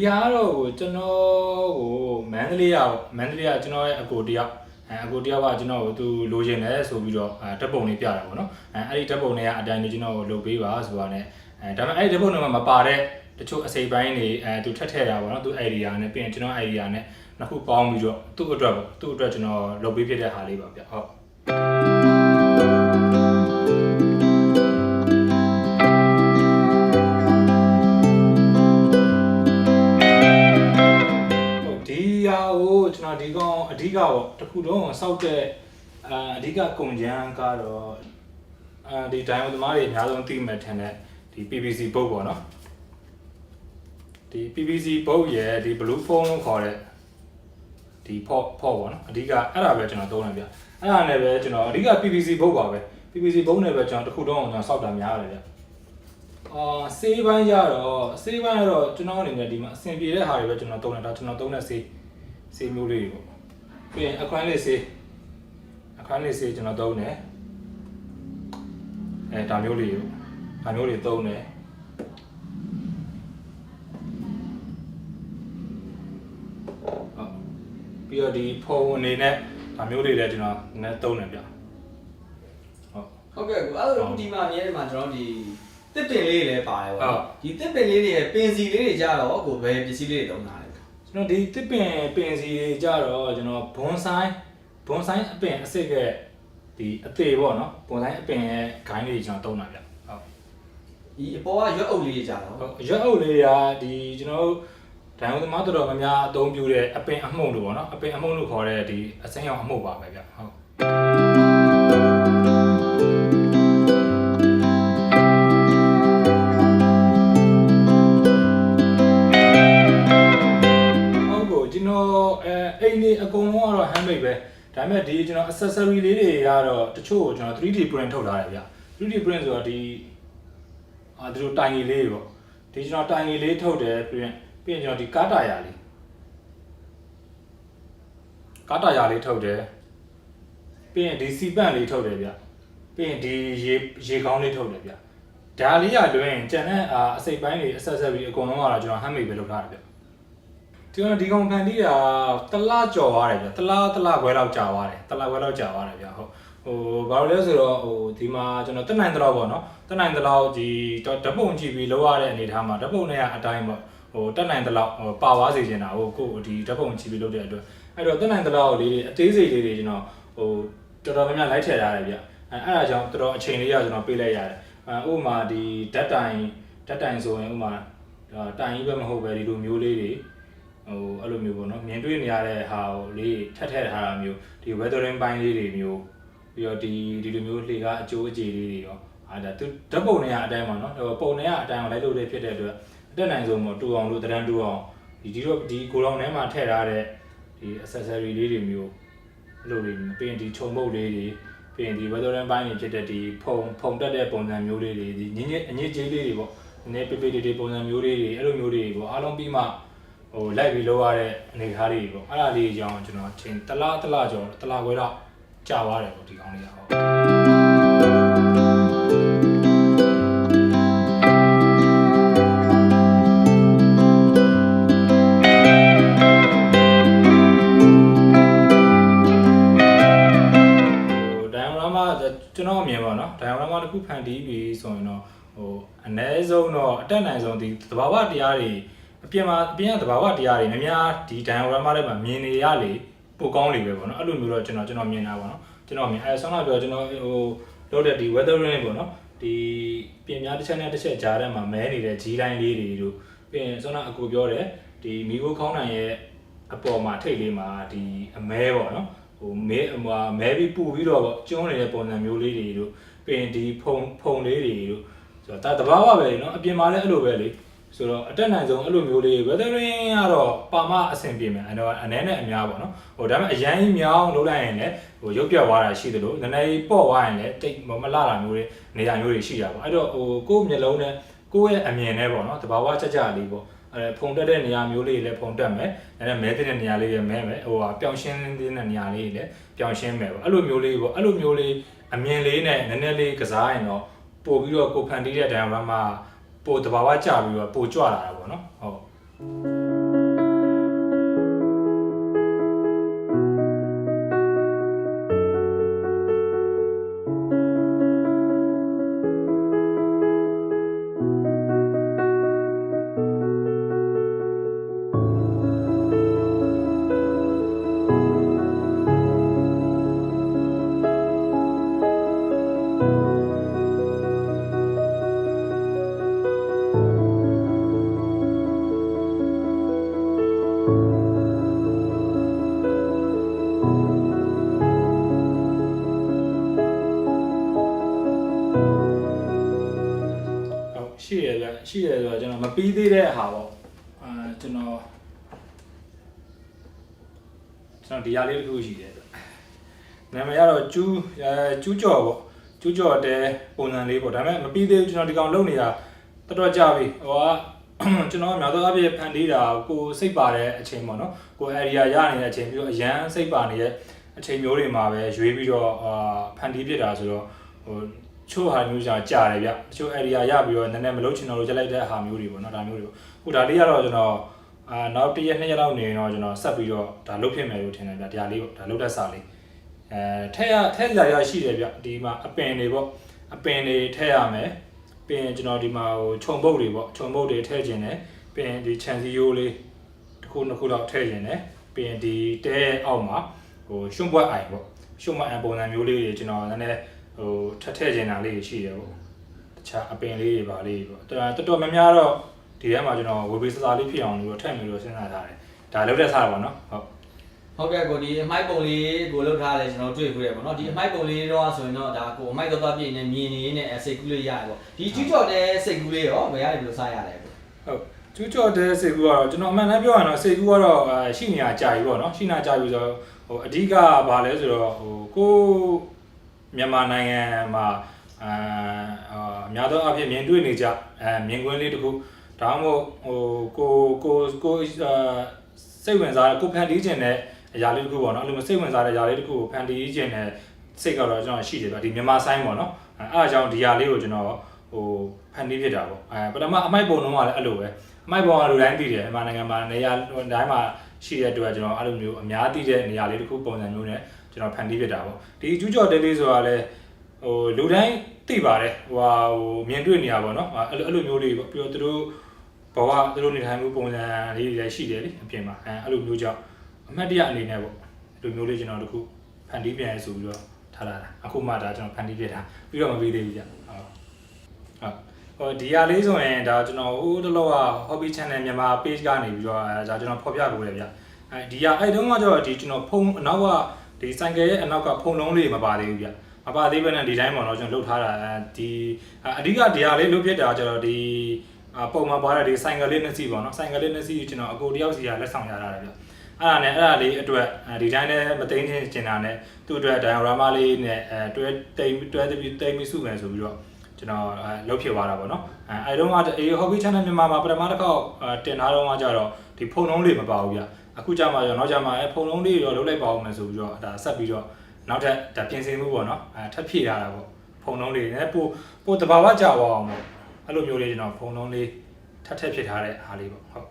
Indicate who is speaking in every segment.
Speaker 1: ဒီဟာကတော့ဟိုကျွန်တော်ဟိုမန္တလေးကပေါ့မန္တလေးကကျွန်တော်ရဲ့အကိုတယောက်အဲအကိုတယောက်ကကျွန်တော်ကိုသူလိုချင်တယ်ဆိုပြီးတော့အဲဓာတ်ပုံလေးပြတာပေါ့နော်အဲအဲ့ဒီဓာတ်ပုံတွေကအတိုင်းလေးကျွန်တော်ကိုလုပ်ပေးပါဆိုတာနဲ့အဲဒါပေမဲ့အဲ့ဒီဓာတ်ပုံတွေမှာမပါတဲ့တချို့အစိပ်ပိုင်းတွေအဲသူထက်ထည့်တာပေါ့နော်သူ idea နဲ့ပြီးရင်ကျွန်တော် idea နဲ့နှစ်ခုပေါင်းပြီးတော့သူ့အတွက်ပေါ့သူ့အတွက်ကျွန်တော်လုပ်ပေးဖြစ်တဲ့ဟာလေးပါဗျဟုတ်ဟုတ် တော်ဒီကောင်အဓိကပေါ့တစ်ခုလုံးကိုစောက်တဲ့အာအဓိကကုန်ကျန်းကတော့အာဒီဒိုင်ယိုသမားတွေအများဆုံးသိမှတ်ထင်တဲ့ဒီ PVC ဘုတ်ပေါ့နော်ဒီ PVC ဘုတ်ရဲ့ဒီ blue foam လို့ခေါ်တဲ့ဒီဖော့ဖော့ပေါ့နော်အဓိကအဲ့ဒါပဲကျွန်တော်သုံးတယ်ဗျအဲ့ဒါနဲ့ပဲကျွန်တော်အဓိက PVC ဘုတ်ပါပဲ PVC ဘုတ်နဲ့ပဲကျွန်တော်တစ်ခုလုံးကိုကျွန်တော်စောက်တာများတယ်ဗျအာဆေးပိုင်းကြတော့ဆေးပိုင်းကတော့ကျွန်တော်အနေနဲ့ဒီမှာအဆင်ပြေတဲ့ဟာတွေပဲကျွန်တော်သုံးတယ်ဒါကျွန်တော်သုံးတဲ့ဆေး ဆေးမျိုးလေးတွေပေါ့ပြီးရင်အခန်းလေးဆေးအခန်းလေးဆေးကျွန်တော်သုံးတယ်အဲဒါမျိုးလေးပေါ့ဒါမျိုးလေးသုံးတယ်ဟုတ်ပြီးတော့ဒီဖုန်းအနေနဲ့ဒါမျိုးလေးလည်းကျွန်တော်နည်းသုံးတယ်ဗျဟုတ်
Speaker 2: ဟုတ်ကဲ့ကိုအဲ့
Speaker 1: ဟု
Speaker 2: လို
Speaker 1: တ်
Speaker 2: ဒီမှာမြဲဒီမှာကျွန်တော်ဒီတစ်ပင်လေးတွေလည်းပါတယ်
Speaker 1: ဟု
Speaker 2: ပေါ့
Speaker 1: တ်
Speaker 2: နော်ဒီတစ်ပင်လေးတွေရဲ့ပင်စီလေးတွေကြတော့ကိုဘယ်ပစ္စည်းလေးတွေတုံးတာလဲ
Speaker 1: ကျွန်တော်ဒီတစ်ပင်ပင်စီတွေကြတော့ကျွန်တော်ဘွန်ဆိုင်ဘွန်ဆိုင်အပင်အစ်စ်ကဒီအသေးပေါ့နော်ဘွန်ဆိုင်အပင်ရဲ့ဂိုင်းလေးတွေကျွန်တော်သုံးတာဗျဟုတ်
Speaker 2: ဒီအပေါ်ကရွက်အုပ်လေးတွေကြတော့
Speaker 1: ဟုတ်ရွက်အုပ်လေးတွေကဒီကျွန်တော်တို့ဒိုင်ယိုသမားတော်တော်များများအသုံးပြုတဲ့အပင်အမှုန့်လို့ပေါ့နော်အပင်အမှုန့်လို့ခေါ်တဲ့ဒီအစိမ်းရောင်အမှုန့်ပါပဲဗျဟုတ် ဒါပေမဲ့ဒီကျွန်တော် accessory လေးတွေကတော့တချို့ကိုကျွန်တော် 3D print ထုတ်ထားတယ်ဗျ 3D print ဆိုတော့ဒီအာဒီလိုတိုင်ကြီးလေးတွေပေါ့ဒီကျွန်တော်တိုင်ကြီးလေးထုတ်တယ်ပြီးရင်ပြီးရင်ကျွန်တော်ဒီကားတာယာလေးကားတာယာလေးထုတ်တယ်ပြီးရင်ဒီစီပန့်လေးထုတ်တယ်ဗျပြီးရင်ဒီရေရေကောင်းလေးထုတ်တယ်ဗျဒါလေးရလွင်ကျန်တဲ့အာအစိပ်ပိုင်းတွေ accessory အကုန်လုံးကတော့ကျွန်တော် handmade ပဲလုပ်ထားတယ်ဗျ ဒီကဒီကောင်ဖန်တီးတာတလားကြော်သွားတယ်ဗျတလားတလားခွဲလောက်ကြာသွားတယ်တလားခွဲလောက်ကြာသွားတယ်ဗျဟုတ်ဟိုဘာလို့လဲဆိုတော့ဟိုဒီမှာကျွန်တော်တက်နိုင်တဲ့လောက်ပေါ့နော်တက်နိုင်တဲ့လောက်ဒီဓာတ်ပုံကြည့်ပြီးလောက်ရတဲ့အနေအထားမှာဓာတ်ပုံနဲ့အတိုင်းပေါ့ဟိုတက်နိုင်တဲ့လောက်ဟိုပါဝါစေချင်တာဟိုကိုဒီဓာတ်ပုံကြည့်ပြီးလုပ်တဲ့အတွက်အဲ့တော့တက်နိုင်တဲ့လောက်လေးတွေအသေးစိတ်လေးတွေကျွန်တော်ဟိုတော်တော်များများလိုက်ထည့်ထားတယ်ဗျအဲအဲ့ဒါကြောင့်တော်တော်အချိန်လေးရကျွန်တော်ပေးလိုက်ရတယ်အဲဥပမာဒီဓာတ်တိုင်ဓာတ်တိုင်ဆိုရင်ဥပမာတိုင်ကြီးပဲမဟုတ်ပဲဒီလိုမျိုးလေးတွေ ဟိုအဲ့လိုမျိုးပေါ့နော်မြင်တွေ့နေရတဲ့ဟာကိုလေးထက်ထက်ထားတာမျိုးဒီ weathering ပိုင်းလေးတွေမျိုးပြီးတော့ဒီဒီလိုမျိုးလှေကအကျိုးအကျေလေးတွေရောအာဒါသူဓာတ်ပုံတွေကအတိုင်းပါနော်ဟိုပုံတွေကအတိုင်းအောင်လိုက်လို့လေးဖြစ်တဲ့အတွက်အတက်နိုင်ဆုံးပေါ့တူအောင်လို့တရန်တူအောင်ဒီဒီတော့ဒီကိုလောင်ထဲမှာထည့်ထားတဲ့ဒီ accessory လေးတွေမျိုးအဲ့လိုတွေပြီးရင်ဒီခြုံပုတ်လေးတွေပြီးရင်ဒီ weathering ပိုင်းတွေဖြစ်တဲ့ဒီဖုံဖုံတက်တဲ့ပုံစံမျိုးလေးတွေဒီညင်ညင်အညစ်အကြေးလေးတွေပေါ့နည်းနည်းပေပေလေးတွေပုံစံမျိုးလေးတွေအဲ့လိုမျိုးတွေပေါ့အားလုံးပြီးမှ ဟိုလိုက်ပြီးလောက်ရတဲ့အနေအထားလေးတွေပေါ့အဲ့ဒါလေးအကြောင်းကျွန်တော်ချိန်တလားတလားကျော်တလားခွဲတော့ကြာသွားတယ်ပေါ့ဒီကောင်းလေးကဟုတ်ဟိုဒိုင်ယိုရာမာကျွန်တော်အမြင်ပါနော်ဒိုင်ယိုရာမာတစ်ခုဖန်တီးပြီးဆိုရင်တော့ဟိုအ ਨੇ ဆုံးတော့အတက်နိုင်ဆုံးဒီသဘာဝတရားတွေ အပြင်မှာအပြင်ကသဘာဝတရားတွေများများဒီဒိုင်ယိုရာမာထဲမှာမြင်နေရလေပိုကောင်းလေပဲပေါ့နော်အဲ့လိုမျိုးတော့ကျွန်တော်ကျွန်တော်မြင်တာပေါ့နော်ကျွန်တော်မြင်အဲဆောင်းလာပြောကျွန်တော်ဟိုလုပ်တဲ့ဒီ weathering ပေါ့နော်ဒီပြင်များတစ်ချက်နဲ့တစ်ချက်ကြားထဲမှာမဲနေတဲ့ G line လေးတွေတို့ပြီးရင်ဆောင်းလာအကူပြောတယ်ဒီမီဂိုခေါင်းနိုင်ရဲ့အပေါ်မှာထိတ်လေးမှာဒီအမဲပေါ့နော် ဟိုမဲဟိုမဲပြီးပူပြီးတော့ကျွန်းနေတဲ့ပုံစံမျိုးလေးတွေတို့ပြီးရင်ဒီဖုံဖုံလေးတွေတို့ဆိုတော့ဒါတဘာဝပဲเนาะအပြင်မှာလည်းအဲ့လိုပဲလေ ဆိုတော့အတက်နိုင်ဆုံးအဲ့လိုမျိုးလေး weathering ကတော့ပါမအဆင်ပြေမယ်အဲ့တော့အနေနဲ့အများပေါ့နော်ဟိုဒါပေမဲ့အရန်ကြီးမြောင်းလုပ်လိုက်ရင်လည်းဟိုရုပ်ပြတ်သွားတာရှိသလိုနည်းနည်းပေါ့သွားရင်လည်းတိတ်မလာတာမျိုးတွေနေရာမျိုးတွေရှိတာပေါ့အဲ့တော့ဟိုကိုယ့်မျက်လုံးနဲ့ကိုယ့်ရဲ့အမြင်နဲ့ပေါ့နော်တဘာဝကြကြလေးပေါ့အဲဖုံတက်တဲ့နေရာမျိုးလေးတွေလည်းဖုံတက်မယ်။အဲမဲတဲ့နေရာလေးတွေမဲမယ်။ဟိုဟာပျောင်ရှင်းတဲ့နေရာလေးတွေလည်းပျောင်ရှင်းမယ်ပေါ့။အဲ့လိုမျိုးလေးပေါ့။အဲ့လိုမျိုးလေးအမြင်လေးနဲ့နည်းနည်းလေးကစားရင်တော့ပို့ပြီးတော့ကိုဖန်တီးတဲ့ diagram မှာ ပို့တဘာဝကြပြီးတော့ပို့ကြွလာတာပေါ့နော်။ဟုတ် ရှိတယ်ဆိုတော့ကျွန်တော်မပြီးသေးတဲ့ဟာပေါ့အဲကျွန်တော်ကျွန်တော်ဒီဟာလေးတစ်ခုရှိတယ်နာမည်ကတော့ကျူးအဲကျူးကြော်ပေါ့ကျူးကြော်တဲ့ပုံစံလေးပေါ့ဒါပေမဲ့မပြီးသေးဘူးကျွန်တော်ဒီကောင်လုပ်နေတာတော်တော်ကြာပြီဟိုကကျွန်တော်များသောအားဖြင့်ဖန်တီးတာကိုစိတ်ပါတဲ့အချိန်ပေါ့နော်ကို area ရနေတဲ့အချိန်ပြီးတော့အရန်စိတ်ပါနေတဲ့အချိန်မျိုးတွေမှာပဲရွေးပြီးတော့အာဖန်တီးပြစ်တာဆိုတော့ဟို ချို့ဟာမျိုးကြာကြာတယ်ဗျတချို့ area ရပြီးတော့နည်းနည်းမလုပ်ချင်တော့လို့ကြက်လိုက်တဲ့ဟာမျိုးတွေပေါ့နော်ဒါမျိုးတွေပေါ့ဟိုဒါလေးကတော့ကျွန်တော်အာနောက်တစ်ရက်နှစ်ရက်လောက်နေရင်တော့ကျွန်တော်ဆက်ပြီးတော့ဒါလုပ်ဖြစ်မယ်လို့ထင်တယ်ဗျဒါလေးပေါ့ဒါလုပ်တဲ့စာလေးအဲထက်ရထက်ကြရရှိတယ်ဗျဒီမှာအပင်တွေပေါ့အပင်တွေထက်ရမယ်ပြီးရင်ကျွန်တော်ဒီမှာဟိုခြုံပုတ်တွေပေါ့ခြုံပုတ်တွေထည့်ခြင်းတယ်ပြီးရင်ဒီခြံစည်းရိုးလေးတစ်ခုနှစ်ခုတော့ထည့်ခြင်းတယ်ပြီးရင်ဒီတဲအောက်မှာဟိုရွှွန့်ပွက်အိုင်ပေါ့ရွှွန့်ပွက်အိုင်ပုံစံမျိုးလေးတွေကျွန်တော်နည်းနည်း ဟိုထပ်ထည့်ခြင်းတာလေးရှိတယ်ပေါ့တခြားအပင်လေးတွေပါလေးပေါ့တော်တော်တော်များများတော့ဒီထဲမှာကျွန်တော်ဝေဘေးစစားလေးဖြစ်အောင်လို့ထည့်မယ်လို့စဉ်းစားထားတယ်ဒါလောက်တဲ့စားပါတော့ဟုတ်
Speaker 2: ဟုတ်ကဲ့ကိုဒီအမိုက်ပုံလေးကိုလောက်ထားလဲကျွန်တော်တွေ့ခွေရပေါ့နော်ဒီအမိုက်ပုံလေးတော့ဆိုရင်တော့ဒါကိုအမိုက်တော့တော့ပြည့်နေမြင်နေနဲ့စိတ်ကူးလေးရတယ်ပေါ့ဒီကျူးကျော်တဲ့စိတ်ကူးလေးရောဘယ်ရလဲဘယ်လိုစားရလဲပေါ့
Speaker 1: ဟုတ်ကျူးကျော်တဲ့စေကူကတော့ကျွန်တော်အမှန်တမ်းပြောရရင်တော့စေကူကတော့အာရှိနေရကြာပြီပေါ့နော်ရှိနေကြာပြီဆိုတော့ဟိုအဓိကဘာလဲဆိုတော့ဟိုကို မြန်မာနိုင်ငံမှာအာအာအများသောအားဖြင့်မြင်တွေ့နေကြအဲမြင်ကွင်းလေးတစ်ခုဒါမှမဟုတ်ဟိုကိုကိုကိုအာစိတ်ဝင်စားတဲ့ကိုဖန်တီးခြင်းတဲ့အရာလေးတစ်ခုပေါ့နော်အဲ့လိုမျိုးစိတ်ဝင်စားတဲ့အရာလေးတစ်ခုကိုဖန်တီးခြင်းတဲ့စိတ်ကတော့ကျွန်တော်ရှိတယ်ဗျဒီမြန်မာဆိုင်ပေါ့နော်အဲအားအကြောင်းဒီဟာလေးကိုကျွန်တော်ဟိုဖန်တီးဖြစ်တာပေါ့အဲပထမအမိုက်ပုံတော့ကလည်းအဲ့လိုပဲအမိုက်ပုံကလူတိုင်းသိတယ်မြန်မာနိုင်ငံမှာနေရာတိုင်းမှာရှိတဲ့အတွက်ကျွန်တော်အဲ့လိုမျိုးအများသိတဲ့နေရာလေးတစ်ခုပုံစံမျိုးနဲ့ ကျွန်တော်ဖန်တီးဖြစ်တာပေါ့ဒီကျူးကျော်တဲလေးဆိုတာလည်းဟိုလူတိုင်းသိပါတယ်ဟိုဟာဟိုမြင်တွေ့နေရပါတော့အဲ့လိုအဲ့လိုမျိုးလေးပေါ့ပြီးတော့သူတို့ဘဝသူတို့နေထိုင်မှုပုံစံလေးတွေလည်းရှိတယ်လေအပြင်မှာအဲအဲ့လိုမျိုးကြောင့်အမှတ်တရအနေနဲ့ပေါ့ဒီလိုမျိုးလေးကျွန်တော်တို့ခုဖန်တီးပြန်ရဆိုပြီးတော့ထားလာတာအခုမှဒါကျွန်တော်ဖန်တီးပြတာပြီးတော့မပြီးသေးဘူးကြဟုတ်ဟုတ်ဟိုဒီဟာလေးဆိုရင်ဒါကျွန်တော်ဟိုတလောက hobby channel မြန်မာ page ကနေပြီးတော့အဲဒါကျွန်တော်ဖော်ပြကိုရဗျအဲဒီဟာအဲ့တုန်းကကျတော့ဒီကျွန်တော်ဖုန်းအနောက်က ဒီဆိုင်ကယ်ရဲ့အနောက်ကဖုန်းလုံးလေးမပါသေးဘူးဗျမပါသေးဘဲနဲ့ဒီတိုင်းပေါ့နော်ကျွန်တော်လှုပ်ထားတာဒီအဓိကဒီဟာလေးလှုပ်ဖြစ်တာကျတော့ဒီအပုံမှန်ပါတဲ့ဒီဆိုင်ကယ်လေးနှစ်စီးပေါ့နော်ဆိုင်ကယ်လေးနှစ်စီးကျွန်တော်အကိုတယောက်စီကလက်ဆောင်ရတာဗျအဲ့ဒါနဲ့အဲ့ဒါလေးအတွက်ဒီတိုင်းနဲ့မသိသိကျင်တာနဲ့သူ့အတွက်ဒိုင်ယိုရာမာလေးနဲ့အဲတွဲတိမ်တွဲတပြီးတိမ်ပြီးစုမယ်ဆိုပြီးတော့ကျွန်တော်အဲလုတ်ဖြစ်သွားတာပေါ့နော်အဲအဲတုန်းကအေး hobby channel မြန်မာမှာပထမတစ်ခေါက်အဲတင်ထားတော့ကကြတော့ဒီဖုန်းလုံးလေးမပါဘူးဗျ အခုကြမှာကျတော့နောက်ကြမှာအဲဖုန်းလုံးလေးရောလုတ်လိုက်ပါအောင်မယ်ဆိုပြီးတော့ဒါဆက်ပြီးတော့နောက်ထပ်ဒါပြင်ဆင်မှုပေါ့နော်အဲထပ်ဖြည့်ထားတာပေါ့ဖုန်းလုံးလေးနည်းပို့ပို့တဘာဝကြာသွားအောင်ပေါ့အဲ့လိုမျိုးလေးကျွန်တော်ဖုန်းလုံးလေးထပ်ထပ်ဖြစ်ထားတဲ့အားလေးပေါ့ဟုတ်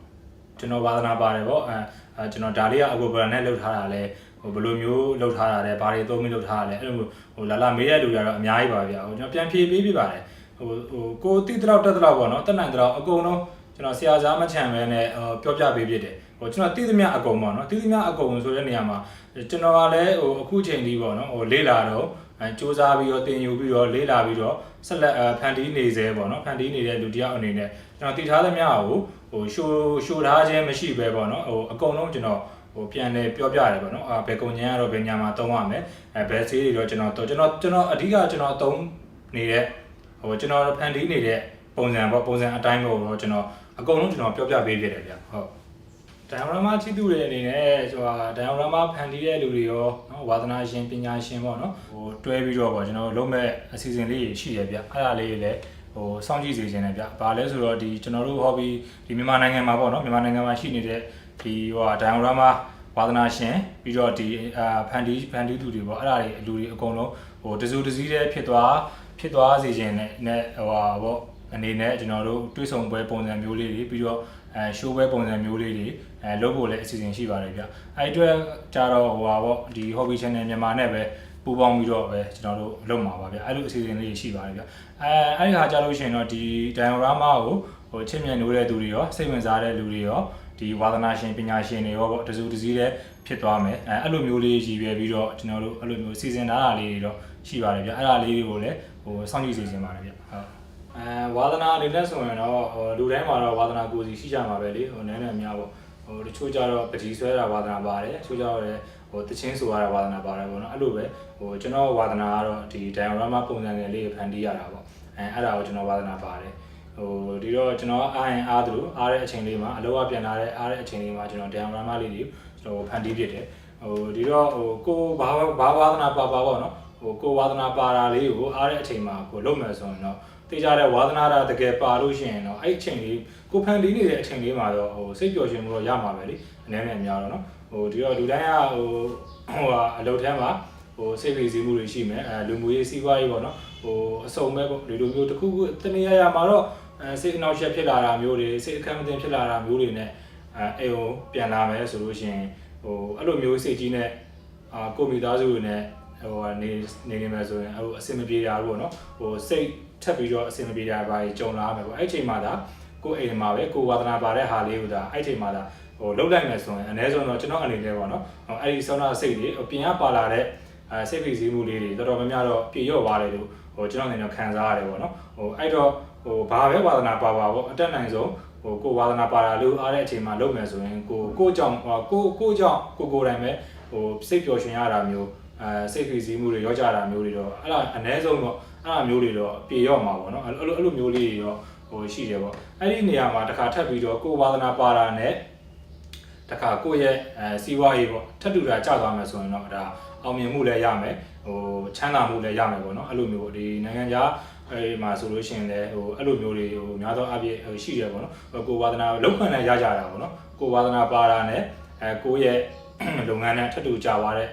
Speaker 1: ကျွန်တော်ဝါသနာပါတယ်ပေါ့အဲအဲကျွန်တော်ဒါလေးကအကို brand နဲ့လုတ်ထားတာလဲဟိုဘယ်လိုမျိုးလုတ်ထားတာလဲဘာတွေသုံးပြီးလုတ်ထားတာလဲအဲ့လိုမျိုးဟိုလာလာမေးတဲ့လူတွေကတော့အများကြီးပါဗျာဟိုကျွန်တော်ပြန်ဖြေပေးပြပါတယ်ဟိုဟိုကိုတိတလောက်တက်တလောက်ပေါ့နော်တက်နိုင်တလောက်အကုန်လုံးကျွန်တော်ဆရာစားမချန်ပဲနဲ့ဟိုပြောပြပေးဖြစ်တယ် ဟိုကျွန်တော်တိသမျှအကုန်ပေါ့နော်တိသမျှအကုန်ဆိုတဲ့နေရာမှာကျွန်တော်ကလည်းဟိုအခုချိန်ဒီပေါ့နော်ဟိုလေးလာတော့အဲစူးစမ်းပြီးတော့တင်ယူပြီးတော့လေးလာပြီးတော့ဆက်လက်ဖန်တီးနေစေပေါ့နော်ဖန်တီးနေတဲ့လူတယောက်အနေနဲ့ကျွန်တော်တည်ထားသမျှကိုဟိုရှိုးရှိုးထားခြင်းမရှိပဲပေါ့နော်ဟိုအကုန်လုံးကျွန်တော်ဟိုပြန်လေပြောပြရတယ်ပေါ့နော်အာဘယ်ကုန်ညံကတော့ဘယ်ညာမှာသုံးရမယ်အဲဘယ်ဆေးတွေတော့ကျွန်တော်ကျွန်တော်ကျွန်တော်အဓိကကျွန်တော်သုံးနေတဲ့ဟိုကျွန်တော်ဖန်တီးနေတဲ့ပုံစံပေါ့ပုံစံအတိုင်းပေါ့တော့ကျွန်တော်အကုန်လုံးကျွန်တော်ပြောပြပေးခဲ့တယ်ဗျဟုတ် ဒိုင်ယိုရာမာချီတူတဲ့အနေနဲ့ဆိုတာဒိုင်ယိုရာမာဖန်တီးတဲ့လူတွေရောနော်ဝါသနာရှင်ပညာရှင်ပေါ့နော်ဟိုတွဲပြီးတော့ပေါ့ကျွန်တော်လုံးမဲ့အစီအစဉ်လေးရှိရဗျအဲ့ဒါလေးလည်းဟိုစောင့်ကြည့်စေခြင်းနဲ့ဗျဘာလဲဆိုတော့ဒီကျွန်တော်တို့ hobby ဒီမြန်မာနိုင်ငံမှာပေါ့နော်မြန်မာနိုင်ငံမှာရှိနေတဲ့ဒီဟိုဒိုင်ယိုရာမာဝါသနာရှင်ပြီးတော့ဒီအာဖန်တီးဖန်တီးသူတွေပေါ့အဲ့ဒါတွေလူတွေအကုန်လုံးဟိုတစုတစည်းတည်းဖြစ်သွားဖြစ်သွားစေခြင်းနဲ့နဲ့ဟိုဟာပေါ့အနေနဲ့ကျွန်တော်တို့တွေးဆုံပွဲပုံစံမျိုးလေးတွေပြီးတော့ အဲရှိုးပွဲပုံစံမျိုးလေးတွေအဲလုပ်ဖို့လည်းအစီအစဉ်ရှိပါတယ်ဗျအဲ့အတွက်ကြတော့ဟိုဟာပေါ့ဒီ hobby channel မြန်မာနဲ့ပဲပူပေါင်းပြီးတော့ပဲကျွန်တော်တို့လုပ်မှာပါဗျအဲ့လိုအစီအစဉ်လေးရှိပါတယ်ဗျအဲအဲ့ဒီဟာကြလို့ရှိရင်တော့ဒီ diorama ကိုဟိုချစ်မြတ်နိုးတဲ့သူတွေရောစိတ်ဝင်စားတဲ့လူတွေရောဒီဝါသနာရှင်ပညာရှင်တွေရောပေါ့တစုတစည်းတဲ့ဖြစ်သွားမယ်အဲအဲ့လိုမျိုးလေးရည်ရွယ်ပြီးတော့ကျွန်တော်တို့အဲ့လိုမျိုးစီစဉ်ထားတာလေးတွေတော့ရှိပါတယ်ဗျအဲ့ဒါလေးတွေကိုလည်းဟိုစောင့်ကြည့်စီစဉ်ပါတယ်ဗျဟုတ် အဲဝါသနာအနေနဲ့ဆိုရင်တော့ဟိုလူတိုင်းမှာတော့ဝါသနာကိုယ်စီရှိကြမှာပဲလေဟိုနည်းနည်းအများပေါ့ဟိုတချို့ကြတော့ပတိဆွဲတာဝါသနာပါတယ်တချို့ကြတော့လည်းဟိုတချင်းဆိုရတာဝါသနာပါတယ်ပေါ့နော်အဲ့လိုပဲဟိုကျွန်တော်ဝါသနာကတော့ဒီ diorama ပုံစံငယ်လေးဖန်တီးရတာပေါ့အဲအဲ့ဒါကိုကျွန်တော်ဝါသနာပါတယ်ဟိုဒီတော့ကျွန်တော်အားရင်အားသလိုအားတဲ့အချိန်လေးမှာအလောကပြန်လာတဲ့အားတဲ့အချိန်လေးမှာကျွန်တော်ဒန်ရမလေးတွေကျွန်တော်ဖန်တီးဖြစ်တယ်ဟိုဒီတော့ဟိုကိုဘာဘာဝါသနာပါပါပေါ့နော်ဟိုကိုဝါသနာပါတာလေးကိုအားတဲ့အချိန်မှာကိုလုပ်မယ်ဆိုရင်တော့ သိကြတဲ့ဝါသနာတာတကယ်ပါလို့ရှိရင်တော့အဲ့အချိန်လေးကိုဖန်တီးနေတဲ့အချိန်လေးမှာတော့ဟိုစိတ်ပျော်ရွှင်မှုတော့ရမှာပဲလေအနည်းနဲ့အများတော့နော်ဟိုဒီတော့လူတိုင်းကဟိုဟိုဟာအလုပ်ထဲမှာဟိုစိတ်ဖိစီးမှုတွေရှိမယ်အဲလူမှုရေးစီးပွားရေးပေါ့နော်ဟိုအစုံပဲပေါ့ဒီလိုမျိုးတစ်ခုခုတနေရာရာမှာတော့အဲစိတ်အနှောက်အယှက်ဖြစ်လာတာမျိုးတွေစိတ်အခက်မသိဖြစ်လာတာမျိုးတွေနဲ့အဲအိမ်ကိုပြန်လာမယ်ဆိုလို့ရှိရင်ဟိုအဲ့လိုမျိုးစိတ်ကြီးနဲ့အာကိုမိသားစုတွေနဲ့ဟိုနေနေနေမယ်ဆိုရင်ဟိုအဆင်မပြေတာလို့ပေါ့နော်ဟိုစိတ် ထပ်ပြီးတော့အဆင်မပြေတာပါကြုံလာမယ်ပေါ့အဲ့အချိန်မှာဒါကိုအိမ်မှာပဲကိုဝါသနာပါတဲ့ဟာလေးကိုဒါအဲ့အချိန်မှာဒါဟိုလှုပ်လိုက်မယ်ဆိုရင်အ ਨੇ ဆုံးတော့ကျွန်တော်အနေနဲ့ပေါ့နော်ဟိုအဲ့ဒီဆောင်းနာစိတ်တွေပြင်ရပါလာတဲ့အဲစိတ်ဖိစီးမှုလေးတွေတော်တော်များများတော့ပြေရော့သွားတယ်လို့ဟိုကျွန်တော်အနေနဲ့ခံစားရတယ်ပေါ့နော်ဟိုအဲ့တော့ဟိုဘာပဲဝါသနာပါပါပေါ့အတက်နိုင်ဆုံးဟိုကိုဝါသနာပါတာလို့အားတဲ့အချိန်မှာလုပ်မယ်ဆိုရင်ကိုကိုကြောင့်ဟိုကိုကိုကြောင့်ကိုကိုယ်တိုင်ပဲဟိုစိတ်ပျော်ရွှင်ရတာမျိုး အဲစိတ်ဖိစီးမှုတွေရောကြတာမျိုးတွေတော့အဲ့ဒါအ ਨੇ ဆုံးတော့အဲ့ဒါမျိုးတွေတော့ပြေရော့မှာပေါ့နော်အဲ့လိုအဲ့လိုမျိုးလေးတွေရောဟိုရှိတယ်ပေါ့အဲ့ဒီနေရာမှာတစ်ခါထပ်ပြီးတော့ကိုဝါသနာပါတာနဲ့တခါကိုယ့်ရဲ့အဲစီးပွားရေးပေါ့ထပ်တူတာကြာသွားမယ်ဆိုရင်တော့ဒါအောင်မြင်မှုလည်းရမယ်ဟိုချမ်းသာမှုလည်းရမယ်ပေါ့နော်အဲ့လိုမျိုးဒီနိုင်ငံခြားအဲဒီမှာဆိုလို့ရှိရင်လည်းဟိုအဲ့လိုမျိုးတွေဟိုများသောအားဖြင့်ဟိုရှိတယ်ပေါ့နော်ဟိုကိုဝါသနာလောက်ခွင့်လည်းရကြတာပေါ့နော်ကိုဝါသနာပါတာနဲ့အဲကိုရဲ့လုပ်ငန်းနဲ့ထပ်တူကြသွားတဲ့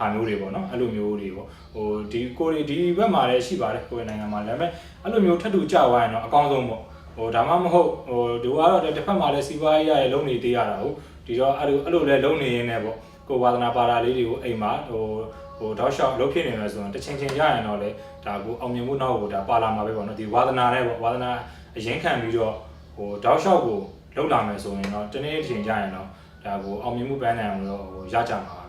Speaker 1: ဟာမျိုးတွေပေါ့နော်အဲ့လိုမျိုးတွေပေါ့ဟိုဒီကိုတွေဒီဘက်မှာလည်းရှိပါတယ်ကိုယ့်နိုင်ငံမှာလည်းဒါပေမဲ့အဲ့လိုမျိုးထပ်တူကြသွားရင်တော့အကောင်းဆုံးပေါ့ဟိုဒါမှမဟုတ်ဟိုဒီကတော့တစ်ဖက်မှာလည်းစီးပွားရေးရရဲ့လုံနေသေးရတာဟုတ်ဒီတော့အဲ့လိုအဲ့လိုလဲလုံနေရင်းနဲ့ပေါ့ကိုဝါသနာပါတာလေးတွေကိုအိမ်မှာဟိုဟိုတောက်လျှောက်လုပ်ဖြစ်နေမယ်ဆိုရင်တစ်ချိန်ချိန်ရရင်တော့လေဒါကိုအောင်မြင်မှုနောက်ကိုဒါပါလာမှာပဲပေါ့နော်ဒီဝါသနာနဲ့ပေါ့ဝါသနာအရင်ခံပြီးတော့ဟိုတောက်လျှောက်ကိုလောက်လာမယ်ဆိုရင်တော့တနေ့တစ်ချိန်ကြာရင်တော့ဒါကိုအောင်မြင်မှုပန်းနိုင်အောင်လို့ဟိုရကြမှာ